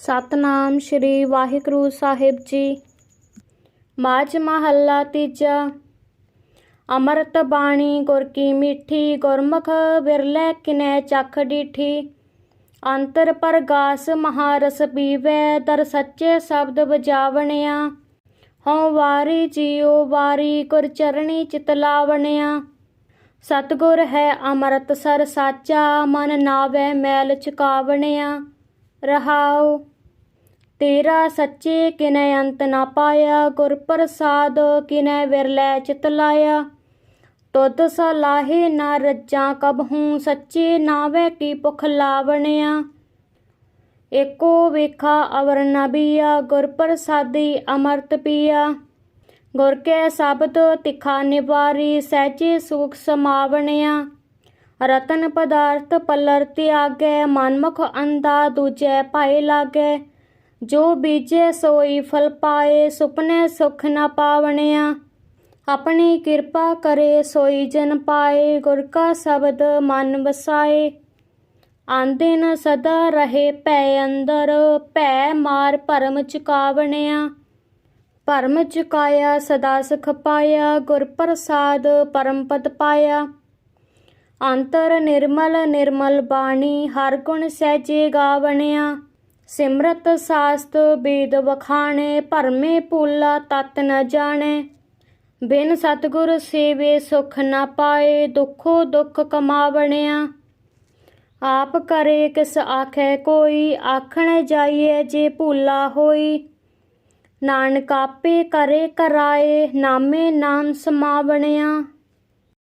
ਸਤਨਾਮ ਸ੍ਰੀ ਵਾਹਿਗੁਰੂ ਸਾਹਿਬ ਜੀ। ਮਾਝ ਮਹੱਲਾ ਤੀਜਾ। ਅੰਮ੍ਰਿਤ ਬਾਣੀ ਗੁਰ ਕੀ ਮਿੱਠੀ, ਗੁਰਮੁਖ ਬਿਰਲੇ ਕਿਨੈ ਚੱਖ ਡੀਠੀ। ਅੰਤਰ ਪਰਗਾਸ ਮਹਾਰਸ ਪੀਵੈ ਦਰ ਸੱਚੇ ਸ਼ਬਦ ਵਜਾਵਣਿਆ। ਹਉ ਵਾਰੀ ਜੀਉ, ਵਾਰੀ ਗੁਰ ਚਰਣੀ ਚਿਤ ਲਾਵਣਿਆ। ਸਤਗੁਰ ਹੈ ਅੰਮ੍ਰਿਤ ਸਰ ਸਾਚਾ ਮਨ ਨਾਵੈ ਮੈਲ ਚੁਕਾਵਣਿਆ ਰਹਾਉ ਤੇਰਾ ਸੱਚੇ ਕਿਨੈ ਅੰਤ ਨਾ ਪਾਇਆ, ਗੁਰ ਪ੍ਰਸਾਦ ਕਿਨੈ ਵਿਰਲੇ ਚਿਤ ਲਾਇਆ। ਤੁਧ ਸਲਾਹੇ ਨਾ ਰੱਜਾਂ ਕਬਹੂ ਸੱਚੇ ਨਾਵੇ ਕੀ ਭੁਖ ਲਾਵਣਿਆ। ਏਕੋ ਵੇਖਾ ਅਵਰ ਨਬੀਆ ਗੁਰ ਪ੍ਰਸਾਦੀ ਅਮਰਤ ਪੀਆ। ਗੁਰ ਕੇ ਸ਼ਬਦ ਤਿਖਾ ਨਿਵਾਰੀ, ਸਹਿਜੇ ਸੁਖ ਸਮਾਵਣਿਆ। ਰਤਨ ਪਦਾਰਥ ਪਲਰ ਤਿਆਗੈ, ਮਨਮੁਖ ਅੰਧਾ ਦੂਜੈ ਭਾਏ ਲਾਗੈ। ਜੋ ਬੀਜੇ ਸੋਈ ਫਲ ਪਾਏ, ਸੁਪਨੇ ਸੁਖ ਨਾ ਪਾਵਣਿਆ। ਆਪਣੀ ਕਿਰਪਾ ਕਰੇ ਸੋਈ ਜਨ ਪਾਏ, ਗੁਰ ਕਾ ਸ਼ਬਦ ਮਨ ਵਸਾਏ। ਆਂਦੇ ਨ ਸਦਾ ਰਹੇ ਭੈ ਅੰਦਰ, ਭੈ ਮਾਰ ਭਰਮ ਚੁਕਾਵਣਿਆ। ਭਰਮ ਚੁਕਾਇਆ, ਸਦਾ ਸੁਖ ਪਾਇਆ, ਗੁਰ ਪ੍ਰਸਾਦ ਪਰਮ ਪਦ ਪਾਇਆ। ਅੰਤਰ ਨਿਰਮਲ ਨਿਰਮਲ ਬਾਣੀ, ਹਰ ਗੁਣ ਸਹਿਜੇ ਗਾਵਣਿਆ। ਸਿਮਰਤ ਸਾਸਤ ਬੇਦ ਵਖਾਣੇ, ਭਰਮੇ ਪੂਲਾ ਤਤ ਨ ਜਾਣੇ। ਬਿਨ ਸਤਗੁਰ ਸੇਵੇ ਸੁਖ ਨਾ ਪਾਏ, ਦੁਖੋ ਦੁਖ ਕਮਾਵਣਿਆ। ਆਪ ਕਰੇ ਕਿਸ ਆਖੈ ਕੋਈ, ਆਖਣ ਜਾਈਏ ਜੇ ਭੂਲਾ ਹੋਈ। ਨਾਨਕ ਆਪੇ ਕਰੇ ਕਰਾਏ, ਨਾਮੇ ਨਾਮ ਸਮਾਵਣਿਆ।